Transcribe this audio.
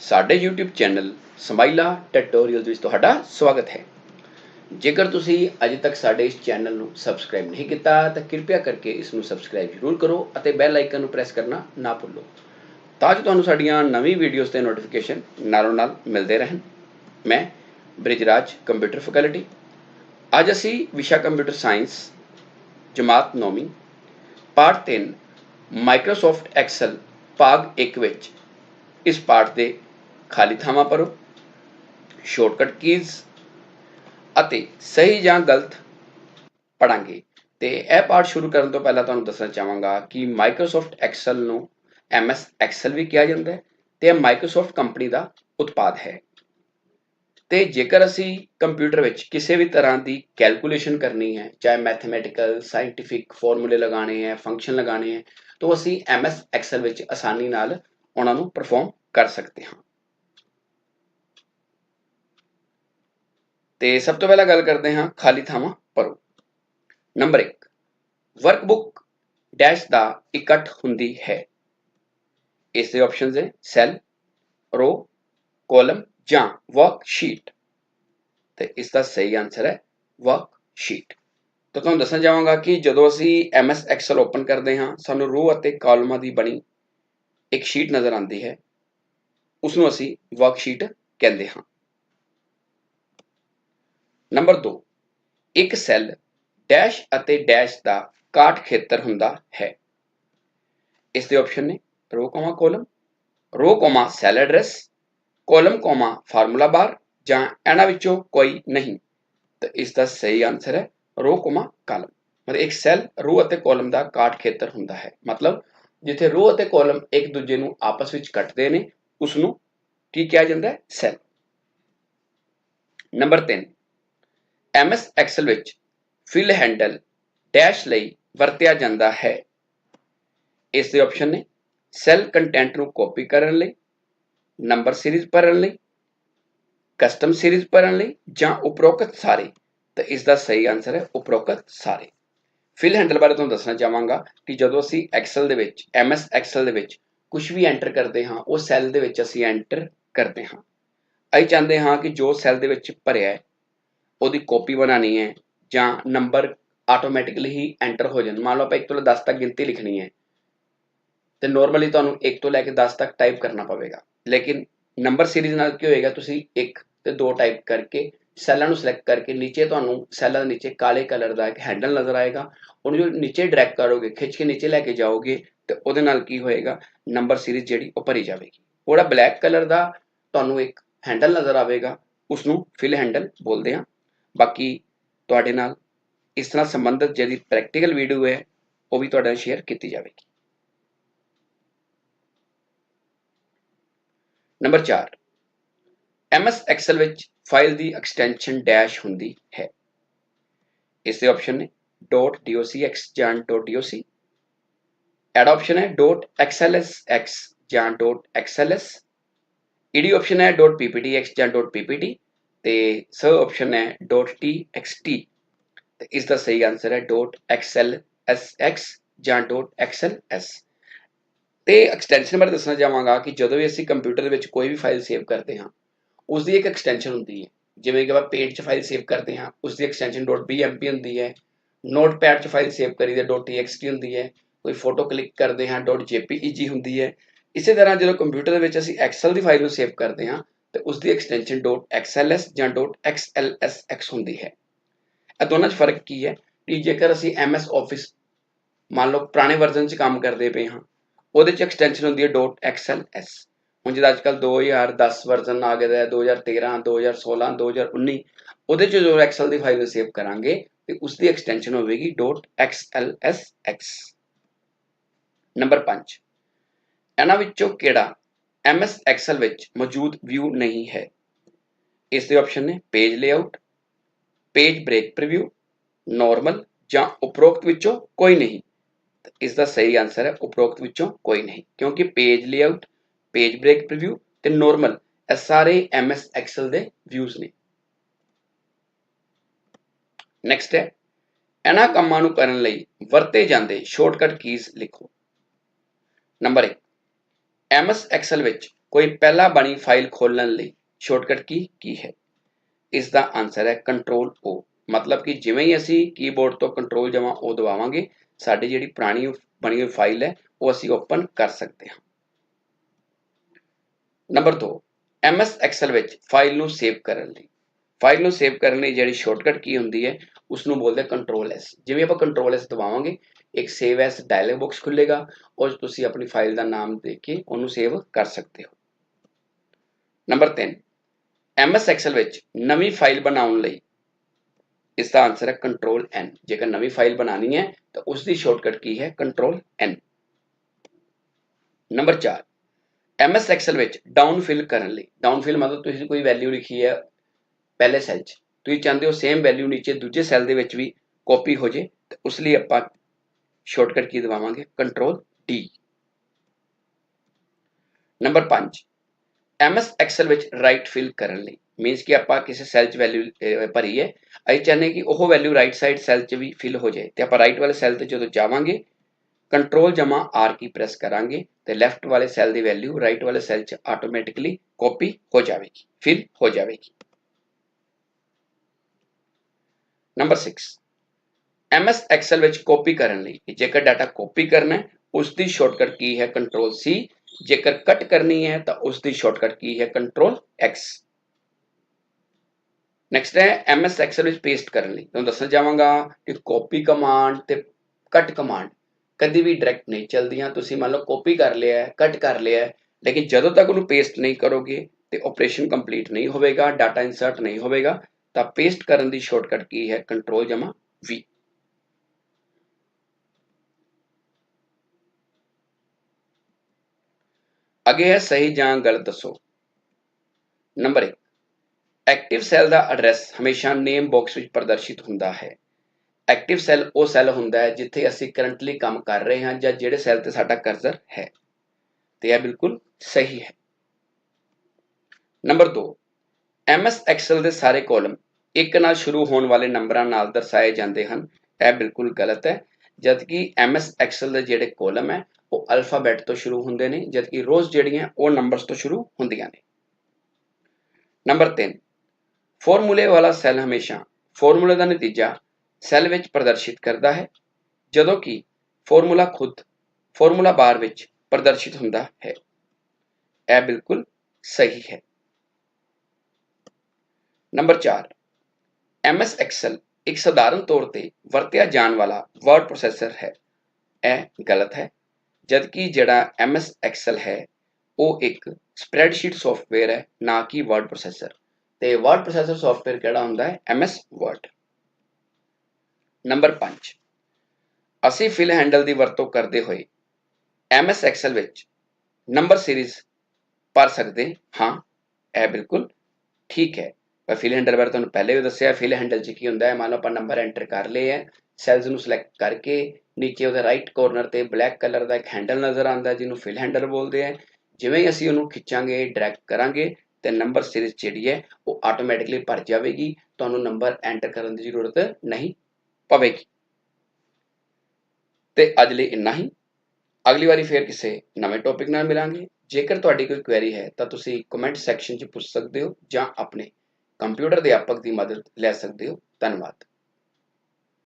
ਸਾਡੇ YouTube channel ਸਮਾਈਲਾ tutorials ਵਿੱਚ ਤੁਹਾਡਾ ਸਵਾਗਤ ਹੈ। ਜੇਕਰ ਤੁਸੀਂ ਅਜੇ ਤੱਕ ਸਾਡੇ ਇਸ ਚੈਨਲ ਨੂੰ ਸਬਸਕ੍ਰਾਈਬ ਨਹੀਂ ਕੀਤਾ, ਤਾਂ ਕਿਰਪਾ ਕਰਕੇ ਇਸ ਨੂੰ ਸਬਸਕ੍ਰਾਈਬ ਜ਼ਰੂਰ ਕਰੋ ਅਤੇ ਬੈਲ ਆਈਕਨ ਨੂੰ ਪ੍ਰੈਸ ਕਰਨਾ ਨਾ ਭੁੱਲੋ। ਤਾਂ ਜੋ ਤੁਹਾਨੂੰ ਸਾਡੀਆਂ ਨਵੀਂ ਵੀਡੀਓਜ਼ ਦੇ ਨੋਟੀਫਿਕੇਸ਼ਨ ਨਾਲੋਂ ਨਾਲ ਮਿਲਦੇ ਰਹਿਣ। ਮੈਂ ਬ੍ਰਿਜਰਾਜ ਕੰਪਿਊਟਰ ਫੈਕਲਟੀ ਅੱਜ ਅਸੀਂ ਵਿਸ਼ਾ ਕੰਪਿਊਟਰ ਸਾਇੰਸ ਜਮਾਤ 9ਵੀਂ ਪਾਠ 3 ਮਾਈਕਰੋਸਾਫਟ ਐਕਸਲ ਭਾਗ 1 ਵਿੱਚ ਇਸ ਪਾਠ ਦੇ ਖਾਲੀ ਥਾਵਾਂ ਭਰੋ ਸ਼ਾਰਟਕਟ ਕੀਜ਼ ਅਤੇ ਸਹੀ ਜਾਂ ਗਲਤ ਪੜਾਂਗੇ। ਤੇ ਇਹ ਪਾਠ ਸ਼ੁਰੂ ਕਰਨ ਤੋਂ ਪਹਿਲਾਂ ਤੁਹਾਨੂੰ ਦੱਸਣਾ ਚਾਹਾਂਗਾ ਕਿ ਮਾਈਕਰੋਸਾਫਟ ਐਕਸਲ ਨੂੰ MS ਐਕਸਲ ਵੀ ਕਿਹਾ ਜਾਂਦਾ ਹੈ ਤੇ ਇਹ ਮਾਈਕਰੋਸਾਫਟ ਕੰਪਨੀ ਦਾ ਉਤਪਾਦ ਹੈ। ਤੇ ਜੇਕਰ ਅਸੀਂ ਕੰਪਿਊਟਰ ਵਿੱਚ ਕਿਸੇ ਵੀ ਤਰ੍ਹਾਂ ਦੀ ਕੈਲਕੂਲੇਸ਼ਨ ਕਰਨੀ ਹੈ, ਚਾਹੇ ਮੈਥਮੈਟੀਕਲ ਸਾਇੰਟੀਫਿਕ ਫਾਰਮੂਲੇ ਲਗਾਣੇ ਹੈ ਫੰਕਸ਼ਨ ਲਗਾਣੇ ਹੈ, ਤਾਂ ਅਸੀਂ MS ਐਕਸਲ ਵਿੱਚ ਆਸਾਨੀ ਨਾਲ ਉਹਨਾਂ ਨੂੰ ਪਰਫਾਰਮ ਕਰ ਸਕਦੇ ਹਾਂ। ਤੇ ਸਭ ਤੋਂ ਪਹਿਲਾਂ ਗੱਲ ਕਰਦੇ ਹਾਂ ਖਾਲੀ ਥਾਵਾਂ ਭਰੋ ਨੰਬਰ 1 ਵਰਕਬੁੱਕ ਡੈਸ਼ ਦਾ ਇਕੱਠ ਹੁੰਦੀ ਹੈ। ਇਸ ਦੇ ਆਪਸ਼ਨਸ ਹੈ ਸੈੱਲ ਰੋ ਕਾਲਮ ਜਾਂ ਵਰਕਸ਼ੀਟ ਤੇ ਇਸ ਦਾ ਸਹੀ ਆਨਸਰ ਹੈ ਵਰਕਸ਼ੀਟ ਤਾਂ ਤੁਹਾਨੂੰ ਦੱਸਣਾ ਚਾਹਾਂਗਾ ਕਿ ਜਦੋਂ ਅਸੀਂ MS Excel ਓਪਨ ਕਰਦੇ ਹਾਂ, ਸਾਨੂੰ ਰੋ ਅਤੇ ਕਾਲਮਾਂ ਦੀ ਬਣੀ ਇੱਕ ਸ਼ੀਟ ਨਜ਼ਰ ਆਉਂਦੀ ਹੈ। ਉਸ ਨੂੰ ਅਸੀਂ ਵਰਕਸ਼ੀਟ ਕਹਿੰਦੇ ਹਾਂ। ਨੰਬਰ 2 ਇੱਕ ਸੈੱਲ ਡੈਸ਼ ਅਤੇ ਡੈਸ਼ ਦਾ ਕਾਟ ਖੇਤਰ ਹੁੰਦਾ ਹੈ। ਇਸ ਦੇ ਆਪਸ਼ਨ ਨੇ row comma column, row comma cell address column comma formula bar ਜਾਂ ਇਹਨਾਂ ਵਿੱਚੋਂ ਕੋਈ ਨਹੀਂ। ਤਾਂ ਇਸ ਦਾ ਸਹੀ ਆਨਸਰ ਹੈ ਰੋ ਕੋਮਾ ਕਾਲਮ। ਮਤਲਬ ਇੱਕ ਸੈੱਲ ਰੋ ਅਤੇ ਕਾਲਮ ਦਾ ਕਾਟ ਖੇਤਰ ਹੁੰਦਾ ਹੈ। ਮਤਲਬ ਜਿੱਥੇ ਰੋ ਅਤੇ ਕਾਲਮ ਇੱਕ ਦੂਜੇ ਨੂੰ ਆਪਸ ਵਿੱਚ ਕੱਟਦੇ ਨੇ ਉਸ ਨੂੰ ਕੀ ਕਿਹਾ ਜਾਂਦਾ ਹੈ? ਸੈੱਲ ਨੰਬਰ 3 MS ਐਕਸਲ ਵਿੱਚ ਫਿਲ ਹੈਂਡਲ ਡੈਸ਼ ਲਈ ਵਰਤਿਆ ਜਾਂਦਾ ਹੈ। ਇਸ ਦੇ ਆਪਸ਼ਨ ਨੇ ਸੈੱਲ ਕੰਟੈਂਟ ਨੂੰ ਕਾਪੀ ਕਰਨ ਲਈ ਨੰਬਰ ਸੀਰੀਜ਼ ਭਰਨ ਲਈ ਕਸਟਮ ਸੀਰੀਜ਼ ਭਰਨ ਲਈ ਜਾਂ ਉਪਰੋਕਤ ਸਾਰੇ। ਤਾਂ ਇਸ ਦਾ ਸਹੀ ਆਨਸਰ ਹੈ ਉਪਰੋਕਤ ਸਾਰੇ। ਫਿਲ ਹੈਂਡਲ ਬਾਰੇ ਤੁਹਾਨੂੰ ਦੱਸਣਾ ਚਾਹਾਂਗਾ ਕਿ ਜਦੋਂ ਅਸੀਂ ਐਕਸਲ ਦੇ ਵਿੱਚ, MS ਐਕਸਲ ਦੇ ਵਿੱਚ ਕੁਝ ਵੀ ਐਂਟਰ ਕਰਦੇ ਹਾਂ, ਉਹ ਸੈੱਲ ਦੇ ਵਿੱਚ ਅਸੀਂ ਐਂਟਰ ਕਰਦੇ ਹਾਂ। ਅਸੀਂ ਚਾਹੁੰਦੇ ਹਾਂ ਕਿ ਜੋ ਸੈੱਲ ਦੇ ਵਿੱਚ ਭਰਿਆ ਹੈ ਉਹਦੀ ਕਾਪੀ ਬਣਾਣੀ ਹੈ ਜਾਂ ਨੰਬਰ ਆਟੋਮੈਟਿਕਲੀ ਹੀ ਐਂਟਰ ਹੋ ਜਾਣ ਮੰਨ ਲਓ ਆਪਾਂ 1 ਤੋਂ ਲੈ 10 ਤੱਕ ਗਿਣਤੀ ਲਿਖਣੀ ਹੈ, ਤੇ ਨਾਰਮਲੀ ਤੁਹਾਨੂੰ 1 ਤੋਂ ਲੈ ਕੇ 10 ਤੱਕ ਟਾਈਪ ਕਰਨਾ ਪਵੇਗਾ। ਲੇਕਿਨ ਨੰਬਰ ਸੀਰੀਜ਼ ਨਾਲ ਕੀ ਹੋਏਗਾ, ਤੁਸੀਂ 1 ਤੇ 2 ਟਾਈਪ ਕਰਕੇ ਸੈੱਲਾਂ ਨੂੰ ਸਿਲੈਕਟ ਕਰਕੇ ਨੀਚੇ ਤੁਹਾਨੂੰ ਸੈੱਲਾਂ ਦੇ ਨੀਚੇ ਕਾਲੇ ਕਲਰ ਦਾ ਇੱਕ ਹੈਂਡਲ ਨਜ਼ਰ ਆਏਗਾ। ਉਹਨੂੰ ਜੋ ਨੀਚੇ ਡਰੈਗ ਕਰੋਗੇ, ਖਿੱਚ ਕੇ ਨੀਚੇ ਲੈ ਕੇ ਜਾਓਗੇ, ਤੇ ਉਹਦੇ ਨਾਲ ਕੀ ਹੋਏਗਾ ਨੰਬਰ ਸੀਰੀਜ਼ ਜਿਹੜੀ ਉਹ ਭਰੀ ਜਾਵੇਗੀ। ਉਹਦਾ ਬਲੈਕ ਕਲਰ ਦਾ ਤੁਹਾਨੂੰ ਇੱਕ ਹੈਂਡਲ ਨਜ਼ਰ ਆਵੇਗਾ ਉਸ ਨੂੰ ਫਿਲ ਹੈਂਡਲ ਬੋਲਦੇ ਹਾਂ। ਬਾਕੀ ਤੁਹਾਡੇ ਨਾਲ ਇਸ ਤਰ੍ਹਾਂ ਸੰਬੰਧਿਤ ਜਿਹੜੀ ਪ੍ਰੈਕਟੀਕਲ ਵੀਡੀਓ ਹੈ ਉਹ ਵੀ ਤੁਹਾਡੇ ਨਾਲ ਸ਼ੇਅਰ ਕੀਤੀ ਜਾਵੇਗੀ ਨੰਬਰ 4 MS ਐਕਸਲ ਵਿੱਚ ਫਾਈਲ ਦੀ ਐਕਸਟੈਂਸ਼ਨ ਡੈਸ਼ ਹੁੰਦੀ ਹੈ ਇਸ ਦੇ ਆਪਸ਼ਨ ਨੇ .docx ਜਾਂ .doc ਐਡ ਆਪਸ਼ਨ ਹੈ .xlsx ਜਾਂ .xls ਈਡੀ ਆਪਸ਼ਨ ਹੈ .pptx ਜਾਂ .ppt ਤੇ ਸਰ ਆਪਸ਼ਨ ਹੈ .txt ਤੇ ਇਸ ਦਾ ਸਹੀ ਆਨਸਰ ਹੈ .xlsx ਜਾਂ .xls ਤੇ ਐਕਸਟੈਂਸ਼ਨ ਬਾਰੇ ਦੱਸਣਾ ਚਾਹਾਂਗਾ ਕਿ ਜਦੋਂ ਵੀ ਅਸੀਂ ਕੰਪਿਊਟਰ ਦੇ ਵਿੱਚ ਕੋਈ ਵੀ ਫਾਈਲ ਸੇਵ ਕਰਦੇ ਹਾਂ ਉਸ ਦੀ ਇੱਕ ਐਕਸਟੈਂਸ਼ਨ ਹੁੰਦੀ ਹੈ। ਜਿਵੇਂ ਕਿ ਆਪਾਂ ਪੇਜ 'ਚ ਫਾਈਲ ਸੇਵ ਕਰਦੇ ਹਾਂ ਉਸ ਦੀ ਐਕਸਟੈਂਸ਼ਨ .bmp ਹੁੰਦੀ ਹੈ। ਨੋਟਪੈਡ 'ਚ ਫਾਈਲ ਸੇਵ ਕਰੀਦੀ .txt ਹੁੰਦੀ ਹੈ। ਕੋਈ ਫੋਟੋ ਕਲਿੱਕ ਕਰਦੇ ਹਾਂ .jpeg ਹੁੰਦੀ ਹੈ। ਇਸੇ ਤਰ੍ਹਾਂ ਜਦੋਂ ਕੰਪਿਊਟਰ ਦੇ ਵਿੱਚ ਅਸੀਂ ਐਕਸਲ ਦੀ ਫਾਈਲ ਨੂੰ ਸੇਵ ਕਰਦੇ ਹਾਂ ਤੇ ਉਸ ਦੀ ਐਕਸਟੈਂਸ਼ਨ .xls ਜਾਂ .xlsx ਹੁੰਦੀ ਹੈ। ਇਹ ਦੋਨਾਂ 'ਚ ਫ਼ਰਕ ਕੀ ਹੈ? ਕਿ ਜੇਕਰ ਅਸੀਂ MS Office ਮੰਨ ਲਓ ਪੁਰਾਣੇ ਵਰਜ਼ਨ 'ਚ ਕੰਮ ਕਰਦੇ ਪਏ ਹਾਂ, ਉਹਦੇ 'ਚ ਐਕਸਟੈਂਸ਼ਨ ਹੁੰਦੀ ਹੈ .xls ਹੁਣ ਜਿਹਦਾ ਅੱਜਕੱਲ 2010 ਵਰਜ਼ਨ ਆ ਗਿਆ ਹੈ 2013 2016 2019 ਉਹਦੇ 'ਚ ਜੋ ਐਕਸਲ ਦੀ ਫਾਈਲ ਸੇਵ ਕਰਾਂਗੇ ਤੇ ਉਸ ਦੀ ਐਕਸਟੈਂਸ਼ਨ ਹੋਵੇਗੀ .xlsx ਨੰਬਰ 5 ਇਹਨਾਂ ਵਿੱਚੋਂ ਕਿਹੜਾ MS ਐਕਸਲ ਵਿੱਚ ਮੌਜੂਦ ਵਿਊ ਨਹੀਂ ਹੈ। ਇਸ ਦੇ ਆਪਸ਼ਨ ਨੇ page layout page break preview normal ਜਾਂ ਉਪਰੋਕਤ ਵਿੱਚੋਂ ਕੋਈ ਨਹੀਂ। ਇਸ ਦਾ ਸਹੀ ਆਨਸਰ ਹੈ, ਉਪਰੋਕਤ ਵਿੱਚੋਂ ਕੋਈ ਨਹੀਂ, ਕਿਉਂਕਿ page layout page break preview ਤੇ ਨਾਰਮਲ ਇਹ ਸਾਰੇ MS ਐਕਸਲ ਦੇ ਵਿਊਜ਼ ਨੇ। ਨੈਕਸਟ ਹੈ, ਇਹਨਾਂ ਕੰਮਾਂ ਨੂੰ ਕਰਨ ਲਈ ਵਰਤੇ ਜਾਂਦੇ ਸ਼ਾਰਟਕਟ ਕੀਜ਼ ਲਿਖੋ। ਨੰਬਰ 1 MS ਐਕਸਲ ਵਿੱਚ ਕੋਈ ਪਹਿਲਾਂ ਬਣੀ ਫਾਈਲ ਖੋਲਣ ਲਈ ਸ਼ਾਰਟਕਟ ਕੀ ਕੀ ਹੈ? ਇਸ ਦਾ ਆਨਸਰ ਹੈ ਕੰਟਰੋਲ ਓ ਮਤਲਬ ਕਿ ਜਿਵੇਂ ਹੀ ਅਸੀਂ ਕੀਬੋਰਡ ਤੋਂ ਕੰਟਰੋਲ ਜਮਾ O ਦਬਾਵਾਂਗੇ, ਸਾਡੀ ਜਿਹੜੀ ਪੁਰਾਣੀ ਬਣੀ ਹੋਈ ਫਾਈਲ ਹੈ, ਉਹ ਅਸੀਂ ਓਪਨ ਕਰ ਸਕਦੇ ਹਾਂ। ਨੰਬਰ 2 MS ਐਕਸਲ ਵਿੱਚ ਫਾਈਲ ਨੂੰ ਸੇਵ ਕਰਨ ਲਈ। ਫਾਈਲ ਨੂੰ ਸੇਵ ਕਰਨ ਲਈ ਜਿਹੜੀ ਸ਼ਾਰਟਕਟ ਕੀ ਹੁੰਦੀ ਹੈ ਉਸ ਨੂੰ ਬੋਲਦੇ ਕੰਟਰੋਲ ਐਸ ਜਿਵੇਂ ਆਪਾਂ ਕੰਟਰੋਲ ਐਸ ਦਬਾਵਾਂਗੇ ਇੱਕ ਸੇਵ ਐਸ ਡਾਇਲੌਗ ਬਾਕਸ ਖੁੱਲੇਗਾ ਔਰ ਤੁਸੀਂ ਆਪਣੀ ਫਾਈਲ ਦਾ ਨਾਮ ਦੇ ਕੇ ਉਹਨੂੰ ਸੇਵ ਕਰ ਸਕਦੇ ਹੋ ਨੰਬਰ 3 MS ਐਕਸਲ ਵਿੱਚ ਨਵੀਂ ਫਾਈਲ ਬਣਾਉਣ ਲਈ ਇਸ ਦਾ ਆਨਸਰ ਹੈ ਕੰਟਰੋਲ N ਜੇਕਰ ਨਵੀਂ ਫਾਈਲ ਬਣਾਣੀ ਹੈ ਤਾਂ ਉਸ ਦੀ ਸ਼ਾਰਟਕਟ ਕੀ ਹੈ control N number 4 MS Excel ਵਿੱਚ ਡਾਊਨ ਫਿਲ ਕਰਨ ਲਈ ਡਾਊਨ ਫਿਲ ਮਤਲਬ ਤੁਸੀਂ ਕੋਈ ਵੈਲਿਊ ਲਿਖੀ ਹੈ ਪਹਿਲੇ ਸੈੱਲ 'ਚ ਤੁਸੀਂ ਚਾਹੁੰਦੇ ਹੋ ਸੇਮ ਵੈਲਿਊ ਨੀਚੇ ਦੂਜੇ ਸੈੱਲ ਦੇ ਵਿੱਚ ਵੀ ਕਾਪੀ ਹੋ ਜੇ ਤੇ ਉਸ ਲਈ ਆਪਾਂ shortcut key ਦਬਾਵਾਂਗੇ control D number 5 MS Excel ਵਿੱਚ ਰਾਈਟ ਫਿਲ ਕਰਨ ਲਈ ਮੀਨਸ ਕਿ ਆਪਾਂ ਕਿਸੇ ਸੈੱਲ 'ਚ ਵੈਲਿਊ ਭਰੀ ਹੈ ਅਸੀਂ ਚਾਹੁੰਦੇ ਕਿ ਉਹ ਵੈਲਿਊ ਰਾਈਟ ਸਾਈਡ ਸੈੱਲ 'ਚ ਵੀ ਫਿਲ ਹੋ ਜਾਏ ਤੇ ਆਪਾਂ ਰਾਈਟ ਵਾਲੇ ਸੈੱਲ ਤੇ ਜਦੋਂ ਜਾਵਾਂਗੇ ਕੰਟਰੋਲ ਜਮਾ ਆਰ ਕੀ ਪ੍ਰੈਸ ਕਰਾਂਗੇ ਤੇ ਲੈਫਟ ਵਾਲੇ ਸੈੱਲ ਦੀ ਵੈਲਿਊ ਰਾਈਟ ਵਾਲੇ ਸੈੱਲ 'ਚ ਆਟੋਮੈਟਿਕਲੀ ਕਾਪੀ ਹੋ ਜਾਵੇਗੀ ਫਿਲ ਹੋ ਜਾਵੇਗੀ ਨੰਬਰ 6 MS Excel ਵਿੱਚ ਕਾਪੀ ਕਰਨ ਲਈ ਜੇਕਰ ਡਾਟਾ ਕਾਪੀ ਕਰਨਾ ਹੈ, ਉਸ ਦੀ ਸ਼ਾਰਟਕਟ ਕੀ ਹੈ? ਕੰਟਰੋਲ ਸੀ ਜੇਕਰ ਕੱਟ ਕਰਨੀ ਹੈ, ਤਾਂ ਉਸ ਦੀ ਸ਼ਾਰਟਕਟ ਕੀ ਹੈ? ਕੰਟਰੋਲ ਐਕਸ ਨੈਕਸਟ ਹੈ MS Excel ਵਿੱਚ ਪੇਸਟ ਕਰਨ ਲਈ। ਤੁਹਾਨੂੰ ਦੱਸਣਾ ਚਾਹਾਂਗਾ ਕਿ ਕਾਪੀ ਕਮਾਂਡ ਤੇ ਕੱਟ ਕਮਾਂਡ ਕਦੀ ਵੀ ਡਾਇਰੈਕਟ ਨਹੀਂ ਚਲਦੀਆਂ। ਤੁਸੀਂ ਮੰਨ ਲਓ ਕਾਪੀ ਕਰ ਲਿਆ ਕੱਟ ਕਰ ਲਿਆ ਲੇਕਿਨ ਜਦੋਂ ਤੱਕ ਉਹਨੂੰ ਪੇਸਟ ਨਹੀਂ ਕਰੋਗੇ ਤੇ ਆਪਰੇਸ਼ਨ ਕੰਪਲੀਟ ਨਹੀਂ ਹੋਵੇਗਾ ਡਾਟਾ ਇਨਸਰਟ ਨਹੀਂ ਹੋਵੇਗਾ, ਤਾਂ ਪੇਸਟ ਕਰਨ ਦੀ ਸ਼ਾਰਟਕਟ ਕੀ ਹੈ? ਕੰਟਰੋਲ ਜਮਾ ਵੀ ਅੱਗੇ ਹੈ ਸਹੀ ਜਾਂ ਗਲਤ ਦੱਸੋ। ਨੰਬਰ 1 ਐਕਟਿਵ ਸੈੱਲ ਦਾ ਐਡਰੈਸ ਹਮੇਸ਼ਾ ਨੇਮ ਬਾਕਸ ਵਿੱਚ ਪ੍ਰਦਰਸ਼ਿਤ ਹੁੰਦਾ ਹੈ। ਐਕਟਿਵ ਸੈੱਲ ਉਹ ਸੈੱਲ ਹੁੰਦਾ ਹੈ ਜਿੱਥੇ ਅਸੀਂ ਕਰੰਟਲੀ ਕੰਮ ਕਰ ਰਹੇ ਹਾਂ ਜਾਂ ਜਿਹੜੇ ਸੈੱਲ ਤੇ ਸਾਡਾ ਕਰਜ਼ਰ ਹੈ। ਤੇ ਇਹ ਬਿਲਕੁਲ ਸਹੀ ਹੈ। ਨੰਬਰ 2 MS ਐਕਸਲ ਦੇ ਸਾਰੇ ਕਾਲਮ ਇੱਕ ਨਾਲ ਸ਼ੁਰੂ ਹੋਣ ਵਾਲੇ ਨੰਬਰਾਂ ਨਾਲ ਦਰਸਾਏ ਜਾਂਦੇ ਹਨ। ਇਹ ਬਿਲਕੁਲ ਗਲਤ ਹੈ, ਜਦਕਿ MS ਐਕਸਲ ਦੇ ਜਿਹੜੇ ਕਾਲਮ ਹੈ ਉਹ ਅਲਫਾਬੈਟ ਤੋਂ ਸ਼ੁਰੂ ਹੁੰਦੇ ਨੇ, ਜਦਕਿ ਰੋਜ਼ ਜਿਹੜੀਆਂ ਉਹ ਨੰਬਰਸ ਤੋਂ ਸ਼ੁਰੂ ਹੁੰਦੀਆਂ ਨੇ। ਨੰਬਰ 3 ਫਾਰਮੂਲੇ ਵਾਲਾ ਸੈੱਲ ਹਮੇਸ਼ਾ ਫਾਰਮੂਲੇ ਦਾ ਨਤੀਜਾ ਸੈੱਲ ਵਿੱਚ ਪ੍ਰਦਰਸ਼ਿਤ ਕਰਦਾ ਹੈ, ਜਦੋਂ ਕਿ ਫਾਰਮੂਲਾ ਖੁਦ ਫਾਰਮੂਲਾ ਬਾਰ ਵਿੱਚ ਪ੍ਰਦਰਸ਼ਿਤ ਹੁੰਦਾ ਹੈ। ਇਹ ਬਿਲਕੁਲ ਸਹੀ ਹੈ। ਨੰਬਰ 4 MS Excel ਇੱਕ ਸਧਾਰਨ ਤੌਰ ਤੇ ਵਰਤਿਆ ਜਾਣ ਵਾਲਾ ਵਰਡ ਪ੍ਰੋਸੈਸਰ ਹੈ। ਇਹ ਗਲਤ ਹੈ। ਜਦਕਿ ਜਿਹੜਾ MS Excel ਹੈ, ਉਹ ਇੱਕ ਸਪਰੈਡਸ਼ੀਟ ਸੌਫਟਵੇਅਰ ਹੈ, ਨਾ ਕਿ ਵਰਡ ਪ੍ਰੋਸੈਸਰ ਤੇ ਵਰਡ ਪ੍ਰੋਸੈਸਰ ਸੌਫਟਵੇਅਰ ਕਿਹੜਾ ਹੁੰਦਾ ਹੈ? MS Word ਨੰਬਰ 5 ਅਸੀਂ ਫਿਲ ਹੈਂਡਲ ਦੀ ਵਰਤੋਂ ਕਰਦੇ ਹੋਏ MS Excel ਵਿੱਚ ਨੰਬਰ ਸੀਰੀਜ਼ ਭਰ ਸਕਦੇ ਹਾਂ। ਇਹ ਬਿਲਕੁਲ ਠੀਕ ਹੈ। ਪਰ ਫਿਲ ਹੈਂਡਲ ਬਾਰੇ ਤੁਹਾਨੂੰ ਪਹਿਲੇ ਵੀ ਦੱਸਿਆ ਫਿਲ ਹੈਂਡਲ 'ਚ ਕੀ ਹੁੰਦਾ ਹੈ? ਮੰਨ ਲਓ ਆਪਾਂ ਨੰਬਰ ਐਂਟਰ ਕਰ ਲਏ ਹੈ। ਸੈਲਸ ਨੂੰ ਸਿਲੈਕਟ ਕਰਕੇ ਨੀਚੇ ਉਹਦੇ ਰਾਈਟ ਕੋਰਨਰ ਤੇ ਬਲੈਕ ਕਲਰ ਦਾ ਇੱਕ ਹੈਂਡਲ ਨਜ਼ਰ ਆਉਂਦਾ ਜਿਹਨੂੰ ਫਿਲ ਹੈਂਡਲ ਬੋਲਦੇ ਆ ਜਿਵੇਂ ਹੀ ਅਸੀਂ ਉਹਨੂੰ ਖਿੱਚਾਂਗੇ ਡਰੈਗ ਕਰਾਂਗੇ, ਤੇ ਨੰਬਰ ਸੀਰੀਜ਼ ਜਿਹੜੀ ਹੈ, ਉਹ ਆਟੋਮੈਟਿਕਲੀ ਭਰ ਜਾਵੇਗੀ। ਤੁਹਾਨੂੰ ਨੰਬਰ ਐਂਟਰ ਕਰਨ ਦੀ ਜ਼ਰੂਰਤ ਨਹੀਂ ਪਵੇਗੀ। ਤੇ ਅੱਜ ਲਈ ਇੰਨਾ ਹੀ। ਅਗਲੀ ਵਾਰੀ ਫੇਰ ਕਿਸੇ ਨਵੇਂ ਟੌਪਿਕ ਨਾਲ ਮਿਲਾਂਗੇ। ਜੇਕਰ ਤੁਹਾਡੀ ਕੋਈ ਕੁਐਰੀ ਹੈ, ਤਾਂ ਤੁਸੀਂ ਕਮੈਂਟ ਸੈਕਸ਼ਨ 'ਚ ਪੁੱਛ ਸਕਦੇ ਹੋ ਜਾਂ ਆਪਣੇ ਕੰਪਿਊਟਰ ਅਧਿਆਪਕ ਦੀ ਮਦਦ ਲੈ ਸਕਦੇ ਹੋ। ਧੰਨਵਾਦ।